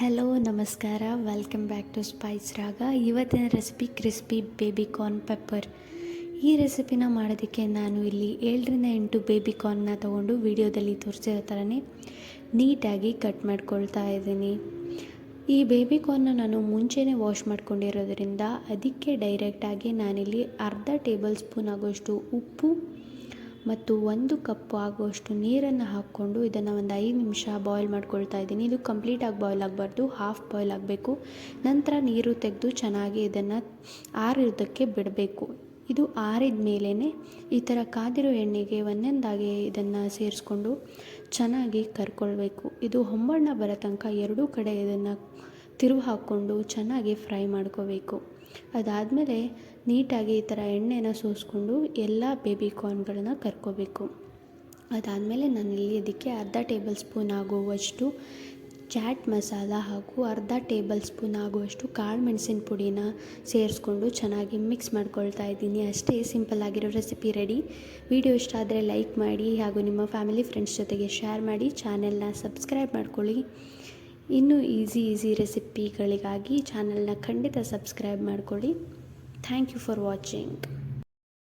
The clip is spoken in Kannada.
ಹಲೋ ನಮಸ್ಕಾರ. Welcome back to spice Raga ಇವತ್ತಿನ recipe crispy baby corn pepper ಈ ರೆಸಿಪಿನ ಮಾಡೋದಕ್ಕೆ ನಾನು ಇಲ್ಲಿ ಏಳರಿಂದ ಎಂಟು ಬೇಬಿ ಕಾರ್ನ್ನ ತೊಗೊಂಡು ವಿಡಿಯೋದಲ್ಲಿ ತೋರಿಸಿರೋ ಥರನೇ ನೀಟಾಗಿ ಕಟ್ ಮಾಡ್ಕೊಳ್ತಾ ಇದ್ದೀನಿ. ಈ ಬೇಬಿ ಕಾರ್ನ್ನ ನಾನು ಮುಂಚೆನೇ ವಾಶ್ ಮಾಡ್ಕೊಂಡಿರೋದ್ರಿಂದ ಅದಕ್ಕೆ ಡೈರೆಕ್ಟಾಗಿ ನಾನಿಲ್ಲಿ ಅರ್ಧ ಟೇಬಲ್ ಸ್ಪೂನ್ ಆಗೋಷ್ಟು ಉಪ್ಪು ಮತ್ತು ಒಂದು ಕಪ್ ಆಗುವಷ್ಟು ನೀರನ್ನು ಹಾಕ್ಕೊಂಡು ಇದನ್ನು ಒಂದು ಐದು ನಿಮಿಷ ಬಾಯ್ಲ್ ಮಾಡ್ಕೊಳ್ತಾ ಇದ್ದೀನಿ. ಇದು ಕಂಪ್ಲೀಟಾಗಿ ಬಾಯ್ಲ್ ಆಗಬಾರ್ದು ಹಾಫ್ ಬಾಯ್ಲ್ ಆಗಬೇಕು. ನಂತರ ನೀರು ತೆಗೆದು ಚೆನ್ನಾಗಿ ಇದನ್ನು ಆರಿರೋದಕ್ಕೆ ಬಿಡಬೇಕು. ಇದು ಆರಿದ ಮೇಲೇ ಈ ಥರ ಕಾದಿರೋ ಎಣ್ಣೆಗೆ ಒಂದೊಂದಾಗಿ ಇದನ್ನು ಸೇರಿಸ್ಕೊಂಡು ಚೆನ್ನಾಗಿ ಕರ್ಕೊಳ್ಬೇಕು. ಇದು ಹೊಂಬಣ್ಣ ಬರೋ ತನಕ ಎರಡೂ ಕಡೆ ಇದನ್ನು ತಿರುವು ಹಾಕ್ಕೊಂಡು ಚೆನ್ನಾಗಿ ಫ್ರೈ ಮಾಡ್ಕೋಬೇಕು. ಅದಾದಮೇಲೆ ನೀಟಾಗಿ ಈ ಥರ ಎಣ್ಣೆನ ಸೋಸ್ಕೊಂಡು ಎಲ್ಲ ಬೇಬಿ ಕಾರ್ನ್ಗಳನ್ನ ಕರ್ಕೋಬೇಕು. ಅದಾದಮೇಲೆ ನಾನಿಲ್ಲಿ ಇದಕ್ಕೆ ಅರ್ಧ ಟೇಬಲ್ ಸ್ಪೂನ್ ಆಗುವಷ್ಟು ಚಾಟ್ ಮಸಾಲ ಹಾಗೂ ಅರ್ಧ ಟೇಬಲ್ ಸ್ಪೂನ್ ಆಗುವಷ್ಟು ಕಾಳು ಮೆಣಸಿನ ಪುಡಿನ ಸೇರಿಸ್ಕೊಂಡು ಚೆನ್ನಾಗಿ ಮಿಕ್ಸ್ ಮಾಡ್ಕೊಳ್ತಾ ಇದ್ದೀನಿ. ಅಷ್ಟೇ ಸಿಂಪಲ್ ಆಗಿರೋ ರೆಸಿಪಿ ರೆಡಿ ವಿಡಿಯೋ ಇಷ್ಟ ಆದರೆ ಲೈಕ್ ಮಾಡಿ ಹಾಗೂ ನಿಮ್ಮ ಫ್ಯಾಮಿಲಿ ಫ್ರೆಂಡ್ಸ್ ಜೊತೆಗೆ ಶೇರ್ ಮಾಡಿ. ಚಾನೆಲ್ನ ಸಬ್ಸ್ಕ್ರೈಬ್ ಮಾಡ್ಕೊಳ್ಳಿ. ಇನ್ನೂ ಈಸಿ ಈಸಿ ರೆಸಿಪಿಗಳಿಗಾಗಿ ಚಾನಲ್ನ ಖಂಡಿತ ಸಬ್ಸ್ಕ್ರೈಬ್ ಮಾಡಿಕೊಳ್ಳಿ. Thank you for watching